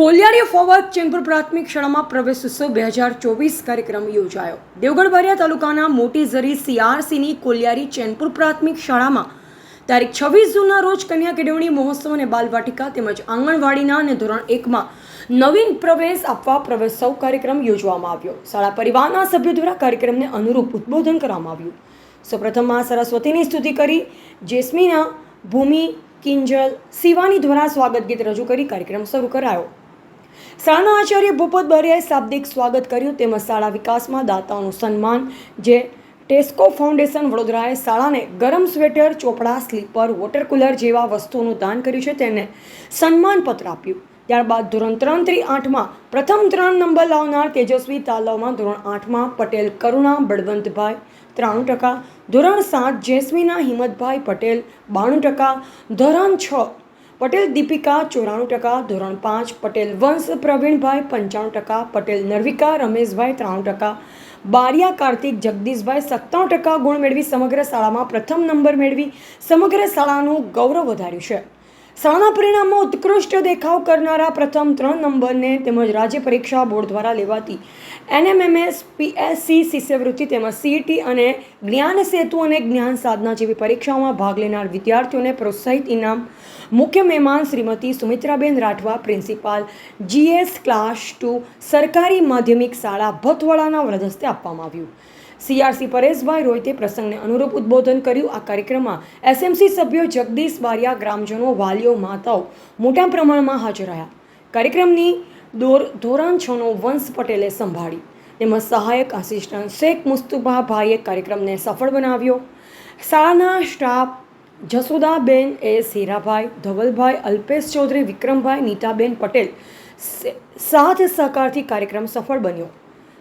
કોલિયારી forward ચેમ્પુર પ્રાથમિક શાળામાં પ્રવેશ ઉત્સવ બે હજાર ચોવીસ કાર્યક્રમ યોજાયો. દેવગઢ તાલુકાના મોટી ઝરી સીઆરસીની કોલિયારી ચેનપુર પ્રાથમિક શાળામાં તારીખ છવ્વીસ જૂનના રોજ કન્યા કેળવણી મહોત્સવ અને બાલવાટિકા તેમજ આંગણવાડીના અને ધોરણ એકમાં નવીન પ્રવેશ આપવા પ્રવેશોત્સવ કાર્યક્રમ યોજવામાં આવ્યો. શાળા પરિવારના સભ્યો દ્વારા કાર્યક્રમને અનુરૂપ ઉદ્બોધન કરવામાં આવ્યું. સૌપ્રથમમાં સરસ્વતીની સ્તુતિ કરી, જેસ્મીના ભૂમિ, કિંજલ, શિવાની દ્વારા સ્વાગત ગીત રજૂ કરી કાર્યક્રમ શરૂ કરાયો. શાળાના આચાર્ય ભૂપત બારિયાએ શાબ્દિક સ્વાગત કર્યું તેમજ શાળા વિકાસમાં દાતાઓનું સન્માન, જે ટેસ્કો ફાઉન્ડેશન વડોદરાએ શાળાને ગરમ સ્વેટર, ચોપડા, સ્લીપર, વોટર કુલર જેવા વસ્તુઓનું દાન કર્યું છે તેને સન્માનપત્ર આપ્યું. ત્યારબાદ ધોરણ ત્રણથી આઠમાં પ્રથમ ત્રણ નંબર લાવનાર તેજસ્વી તાલવમાં ધોરણ આઠમાં પટેલ કરુણા બળવંતભાઈ ત્રાણું ટકા, ધોરણ સાત જેસ્મીના હિંમતભાઈ પટેલ બાણું ટકા, ધોરણ છ પટેલ દીપિકા ચોરાણું ટકા, ધોરણ પાંચ પટેલ વંશ પ્રવીણભાઈ પંચાણું ટકા, પટેલ નર્વિકા રમેશભાઈ ત્રાણું ટકા, બારિયા કાર્તિક જગદીશભાઈ સત્તાણું ટકા ગુણ મેળવી સમગ્ર શાળામાં પ્રથમ નંબર મેળવી. સમગ્ર શાળાનું ગૌરવ વધાર્યું છે. શાળાના પરિણામો ઉત્કૃષ્ટ દેખાવ કરનારા પ્રથમ ત્રણ નંબરને તેમજ રાજ્ય પરીક્ષા બોર્ડ દ્વારા લેવાતી એનએમએમએસ, પીએસસી, શિષ્યવૃત્તિ તેમજ સીઈટી અને જ્ઞાન સેતુ અને જ્ઞાન સાધના જેવી પરીક્ષાઓમાં ભાગ લેનાર વિદ્યાર્થીઓને પ્રોત્સાહિત ઇનામ. મુખ્ય મહેમાન Shrimati Sumitraben Rathwa, principal GS class two સરકારી માધ્યમિક શાળા ભતવાડાના વ્રદસ્તે આપવામાં આવ્યું. સીઆરસી પરેશભાઈ રોહિતે પ્રસંગને અનુરૂપ ઉદ્બોધન કર્યું. આ કાર્યક્રમમાં એસએમસી સભ્યો જગદીશ બારિયા, ગ્રામજનો, વાલીઓ માતાઓ મોટા પ્રમાણમાં હાજર રહ્યા. કાર્યક્રમની દોર, ધોરણ છનો વંશ પટેલે સંભાળી. તેમજ સહાયક આસિસ્ટન્ટ શેખ મુસ્તુફાભાઈએ કાર્યક્રમને સફળ બનાવ્યો. શાળાના સ્ટાફ જસુદાબેન એ હીરાભાઈ ધવલભાઈ, અલ્પેશ ચૌધરી, વિક્રમભાઈ, નીતાબેન પટેલ સાથ સહકારથી કાર્યક્રમ સફળ બન્યો.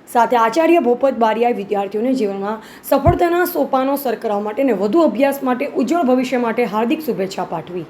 સાથે આચાર્ય ભોપત બારિયાએ વિદ્યાર્થીઓને જીવનમાં સફળતાના સોપાનો સર કરવા માટે અને વધુ અભ્યાસ માટે ઉજ્જવળ ભવિષ્ય માટે હાર્દિક શુભેચ્છા પાઠવી.